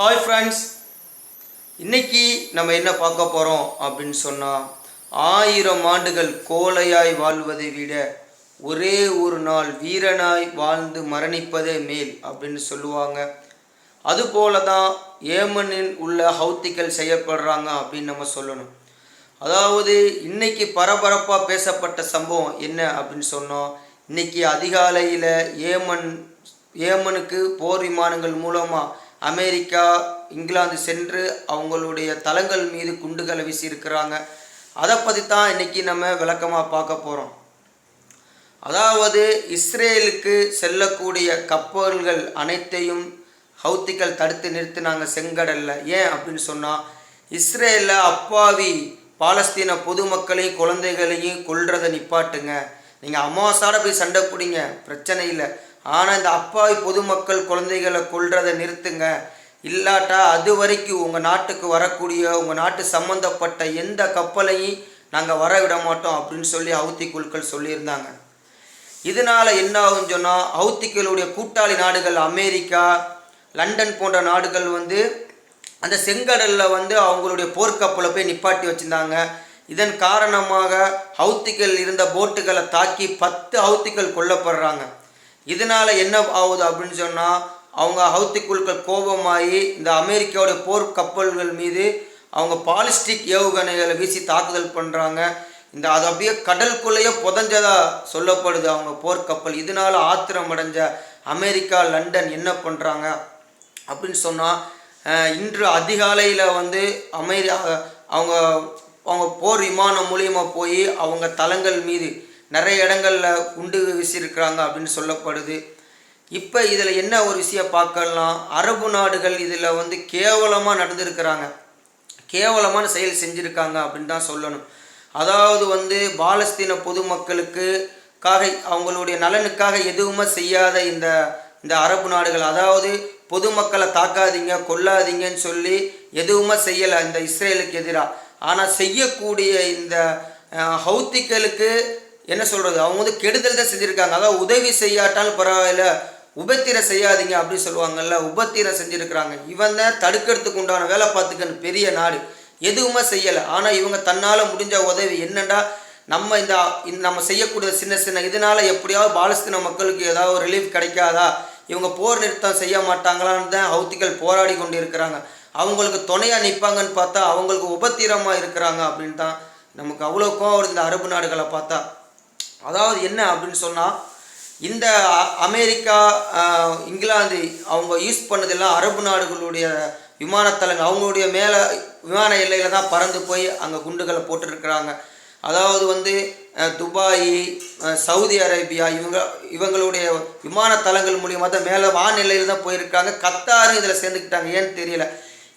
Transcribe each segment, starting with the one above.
Hi friends இன்னைக்கு நம்ம என்ன பார்க்க போகிறோம் அப்படின்னு சொன்னால் ஆயிரம் ஆண்டுகள் கோலையாய் வாழ்வதை விட ஒரே ஒரு நாள் வீரனாய் வாழ்ந்து மரணிப்பதே மேல் அப்படின்னு சொல்லுவாங்க. அதுபோல தான் ஏமனில் உள்ள ஹவுத்திகள் செய்யப்படுறாங்க அப்படின்னு நம்ம சொல்லணும். அதாவது இன்னைக்கு பரபரப்பாக பேசப்பட்ட சம்பவம் என்ன அப்படின்னு சொன்னோம் இன்னைக்கு அதிகாலையில் ஏமன் ஏமனுக்கு போர் விமானங்கள் மூலமாக அமெரிக்கா இங்கிலாந்து சென்று அவங்களுடைய தளங்கள் மீது குண்டுகளை வீசியிருக்கிறாங்க. அதை பற்றி தான் இன்றைக்கி நம்ம விளக்கமாக பார்க்க போகிறோம் அதாவது இஸ்ரேலுக்கு செல்லக்கூடிய கப்பல்கள் அனைத்தையும் ஹவுத்திகள் தடுத்து நிறுத்தினாங்க செங்கடலில். ஏன் அப்படின்னு சொன்னால் இஸ்ரேலில் அப்பாவி பாலஸ்தீன பொதுமக்களையும் குழந்தைகளையும் கொல்றதை நிப்பாட்டுங்க. நீங்கள் அமாவாசோட போய் சண்டை பிடிங்க பிரச்சனை இல்லை. ஆனால் இந்த அப்பாவி பொதுமக்கள் குழந்தைகளை கொள்றதை நிறுத்துங்க. இல்லாட்டா அது வரைக்கும் உங்கள் நாட்டுக்கு வரக்கூடிய உங்கள் நாட்டு சம்மந்தப்பட்ட எந்த கப்பலையும் நாங்கள் வர விட மாட்டோம் அப்படின்னு சொல்லி அவுத்தி குழுக்கள் சொல்லியிருந்தாங்க. இதனால் என்ன ஆகும்னு சொன்னால் அவுத்திக்களுடைய கூட்டாளி நாடுகள் அமெரிக்கா லண்டன் போன்ற நாடுகள் வந்து அந்த செங்கடலில் வந்து அவங்களுடைய போர்க்கப்பலை போய் நிப்பாட்டி வச்சுருந்தாங்க. இதன் காரணமாக ஹவுத்திகள் இருந்த போட்டுகளை தாக்கி பத்து ஹவுத்திகள் கொல்லப்படுறாங்க. இதனால் என்ன ஆகுது அப்படின்னு சொன்னால் அவங்க ஹவுத்தி குழுக்கள் கோபமாகி இந்த அமெரிக்காவுடைய போர் கப்பல்கள் மீது அவங்க பாலிஸ்டிக் ஏவுகணைகளை வீசி தாக்குதல் பண்ணுறாங்க இந்த அது அப்படியே கடலுக்குள்ளேயே புதஞ்சதாக சொல்லப்படுது அவங்க போர்க்கப்பல் இதனால் ஆத்திரம் அடைஞ்ச அமெரிக்கா லண்டன் என்ன பண்ணுறாங்க அப்படின்னு சொன்னால் இன்று அதிகாலையில் வந்து அமெரி அவங்க அவங்க போர் விமானம் மூலியமாக போய் அவங்க தளங்கள் மீது நிறைய இடங்களில் குண்டு வீசியிருக்கிறாங்க அப்படின்னு சொல்லப்படுது. இப்போ இதில் என்ன ஒரு விஷயம் பார்க்கலாம்? அரபு நாடுகள் இதில் வந்து கேவலமாக நடந்திருக்கிறாங்க. கேவலமான செயல் செஞ்சுருக்காங்க அப்படின்னு தான் சொல்லணும். அதாவது வந்து பாலஸ்தீன பொதுமக்களுக்கு காக அவங்களுடைய நலனுக்காக எதுவுமே செய்யாத இந்த இந்த அரபு நாடுகள். அதாவது பொதுமக்களை தாக்காதீங்க கொல்லாதீங்கன்னு சொல்லி எதுவுமே செய்யலை இந்த இஸ்ரேலுக்கு எதிராக ஆனால் செய்யக்கூடிய இந்த அஹ், ஹவுத்திகளுக்கு என்ன சொல்கிறது அவங்க வந்து கெடுதல் தான் செஞ்சுருக்காங்க. அதாவது உதவி செய்யாட்டாலும் பரவாயில்ல உபத்திரம் செய்யாதீங்க அப்படின்னு சொல்லுவாங்கல்ல உபத்திரம் செஞ்சுருக்கிறாங்க. இவன் தான் தடுக்கிறதுக்கு உண்டான வேலை பார்த்துக்கன்னு பெரிய நாடு. எதுவுமே செய்யலை. ஆனால் இவங்க தன்னால் முடிஞ்ச உதவி என்னண்டா? நம்ம இந்த நம்ம செய்யக்கூடிய சின்ன சின்ன இதனால் எப்படியாவது பாலஸ்தீன மக்களுக்கு ஏதாவது ரிலீஃப் கிடைக்காதா? இவங்க போர் நிறுத்தம் செய்ய மாட்டாங்களான்னு தான் ஹவுத்திகள் போராடி கொண்டு இருக்கிறாங்க அவங்களுக்கு துணையாக நிற்பாங்கன்னு பார்த்தா அவங்களுக்கு உபத்திரமாக இருக்கிறாங்க அப்படின்னு தான் நமக்கு அவ்வளோ கோவம் வருது இந்த அரபு நாடுகளை பார்த்தா. அதாவது என்ன அப்படின்னு சொன்னால் இந்த அமெரிக்கா இங்கிலாந்து அவங்க யூஸ் பண்ணதெல்லாம் அரபு நாடுகளுடைய விமானத்தலங்கள் அவங்களுடைய மேலே விமான எல்லையில் தான் பறந்து போய் அங்கே குண்டுகளை போட்டுருக்குறாங்க. அதாவது வந்து துபாய் சவுதி அரேபியா இவங்க இவங்களுடைய விமானத்தலங்கள் மூலியமாக தான் மேலே வானிலையில் தான் போயிருக்காங்க. கத்தாரும் இதில் சேர்ந்துக்கிட்டாங்க ஏன்னு தெரியல.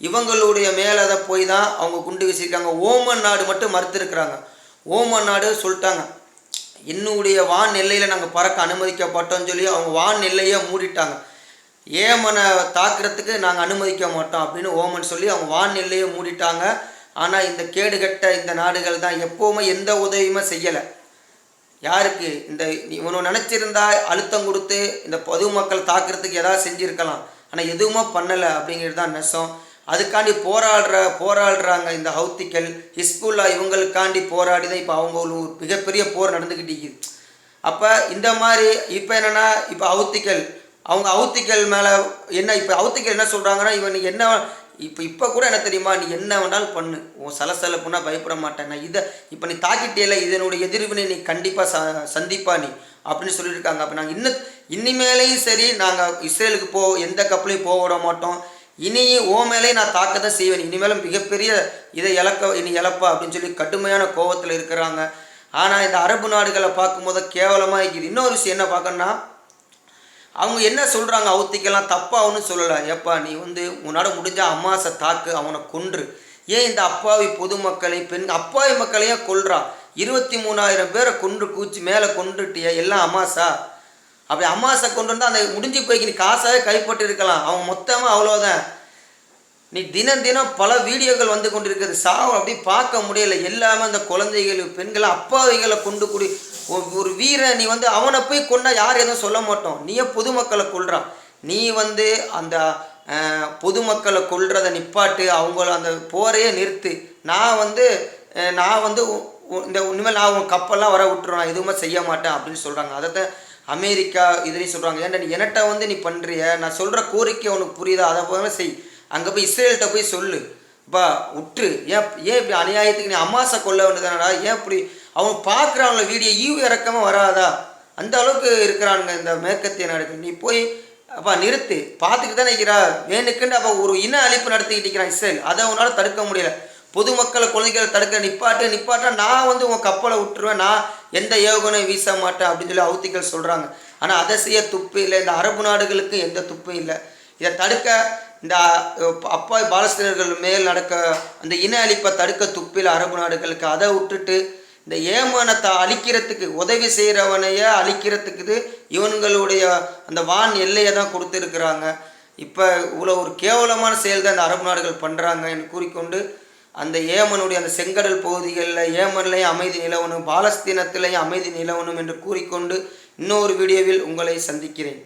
இவங்களுடைய மேலே தான் போய் தான் அவங்க குண்டு வீசியிருக்காங்க. ஓமன் நாடு மட்டும் மறுத்துருக்குறாங்க. ஓமன் நாடு சொல்லிட்டாங்க. என்னுடைய வான் எல்லையில் நாங்கள் பறக்க அனுமதிக்கப்பட்டோம்னு சொல்லி அவங்க வான் எல்லையை மூடிட்டாங்க. ஏமனை தாக்குறதுக்கு நாங்கள் அனுமதிக்க மாட்டோம் அப்படின்னு ஓமன் சொல்லி அவங்க வான் எல்லையை மூடிட்டாங்க. ஆனால் இந்த கேடுகட்ட இந்த நாடுகள் தான் எப்போவுமே எந்த உதவியுமே செய்யலை. யாருக்கு? இந்த இவனு நினச்சிருந்தா அழுத்தம் கொடுத்து இந்த பொதுமக்கள் தாக்குறதுக்கு எதாவது செஞ்சுருக்கலாம். ஆனால் எதுவுமே பண்ணலை அப்படிங்கிறது தான் நெசம். அதுக்காண்டி போராடுற போராடுறாங்க இந்த ஹவுத்திகள் ஹிஸ்புல்லா இவங்களுக்காண்டி போராடி தான் இப்போ அவங்க ஒரு மிகப்பெரிய போர் நடந்துக்கிட்டு இருக்குது. அப்போ இந்த மாதிரி இப்போ என்னென்னா இப்போ ஹவுத்திகள் அவங்க ஹவுத்திகள் மேலே என்ன இப்போ அவுத்திகள் என்ன சொல்கிறாங்கன்னா இவன் நீ என்ன இப்போ இப்போ கூட என்ன தெரியுமா நீ என்ன வேணாலும் பண்ணு. உன் சலசலப்புனா பயப்பட மாட்டேன். நான் இதை இப்போ நீ தாக்கிட்டேல இதனுடைய எதிர்வினை நீ கண்டிப்பாக ச சந்திப்பா நீ அப்படின்னு சொல்லியிருக்காங்க. அப்போ நாங்கள் இன்னும் இனிமேலையும் சரி நாங்கள் இஸ்ரேலுக்கு போ எந்த கப்பலையும் போக விட மாட்டோம். இனியும் ஓ மேலேயும் நான் தாக்கத்தை செய்வேன். இனிமேலும் மிகப்பெரிய இதை இழக்க இனி இழப்பா அப்படின்னு சொல்லி கடுமையான கோபத்தில் இருக்கிறாங்க. ஆனால் இந்த அரபு நாடுகளை பார்க்கும்போது கேவலமாக இருக்குது. இன்னொரு விஷயம் என்ன பார்க்கணும்னா அவங்க என்ன சொல்கிறாங்க அவுத்திக்கெல்லாம் தப்பாகனு சொல்லலை. ஏப்பா நீ வந்து உன்னோட முடிஞ்ச அம்மாசை தாக்கு அவனை கொன்று. ஏன் இந்த அப்பாவி பொதுமக்களை பெண் அப்பாவி மக்களையும் கொள்றான் இருபத்தி மூணாயிரம் பேரை கொன்று கூச்சி மேலே கொண்டுட்டிய எல்லாம் அமாசா அப்படி அம்மாசை கொண்டு வந்தால் அந்த முடிஞ்சு போய்க்கு நீ காசாகவே கைப்பட்டு இருக்கலாம். அவன் மொத்தமாக அவ்வளோதான் நீ தினம் தினம் பல வீடியோக்கள் வந்து கொண்டு இருக்கிறது சாவு அப்படி பார்க்க முடியல. எல்லாமே அந்த குழந்தைகள் பெண்கள் அப்பாவிகளை கொண்டு கூடி ஒரு- ஒரு வீரன் நீ வந்து அவனை போய் கொண்டா யார் எதுவும் சொல்ல மாட்டோம். நீயே பொதுமக்களை கொள்கிறான் நீ வந்து அந்த பொதுமக்களை கொள்றதை நிப்பாட்டு அவங்கள அந்த போரையே நிறுத்து. நான் வந்து நான் வந்து இந்த உண்மையில் நான் உன் கப்பெல்லாம் வர விட்டுருவேன். எதுவுமே செய்ய மாட்டேன் அப்படின்னு சொல்கிறாங்க அதை தான் அமெரிக்கா இதுலேயும் சொல்கிறாங்க ஏன்டா நீ என்னட்ட வந்து நீ பண்ணுறிய நான் சொல்கிற கோரிக்கை உனக்கு புரியுதா? அதை போல செய். அங்கே போய் இஸ்ரேல்கிட்ட போய் சொல்லு. பா உற்று. ஏன் ஏன் இப்படி அநியாயத்துக்கு நீ அமாசை கொல்ல வேண்டியதானடா ஏன் இப்படி அவங்க பார்க்குறாங்கள வீடியோ ஈவு இறக்கமாக வராதா? அந்த அளவுக்கு இருக்கிறானுங்க இந்த மேற்கத்திய நாடுகள். நீ போய் அப்பா நிறுத்து. பார்த்துக்கிட்டு தான் நிற்கிறா வேணுக்குன்னு அப்போ ஒரு இன அழிப்பு நடத்திக்கிட்டு இருக்கிறான் இஸ்ரேல். அதை உன்னால் தடுக்க முடியல. பொதுமக்களை குழந்தைகளை தடுக்க நிப்பாட்டு நிப்பாட்டா நான் வந்து உன் கப்பலை விட்டுருவேன். நான் எந்த ஏவுகணையும் வீச மாட்டேன் அப்படின்னு சொல்லி அவுத்திகள் சொல்கிறாங்க ஆனால் அதை செய்ய துப்பு இல்லை. இந்த அரபு நாடுகளுக்கு எந்த துப்பும் இல்லை. இதை தடுக்க இந்த அப்பா பாலஸ்தீனர்கள் மேல் நடக்க அந்த இன அழிப்பை தடுக்க துப்பில் அரபு நாடுகளுக்கு. அதை விட்டுட்டு இந்த ஏமானத்தை அழிக்கிறதுக்கு உதவி செய்கிறவனைய அழிக்கிறதுக்கு இவனுங்களுடைய அந்த வான் எல்லையை தான் கொடுத்துருக்குறாங்க. இப்போ இவ்வளோ ஒரு கேவலமான செயல் தான் இந்த அரபு நாடுகள் பண்ணுறாங்க என்று கூறிக்கொண்டு அந்த ஏமனுடைய அந்த செங்கடல் பகுதிகளில் ஏமன்லையும் அமைதி நிலவணும் பாலஸ்தீனத்திலையும் அமைதி நிலவணும் என்று கூறிக்கொண்டு இன்னொரு வீடியோவில் உங்களை சந்திக்கிறேன்.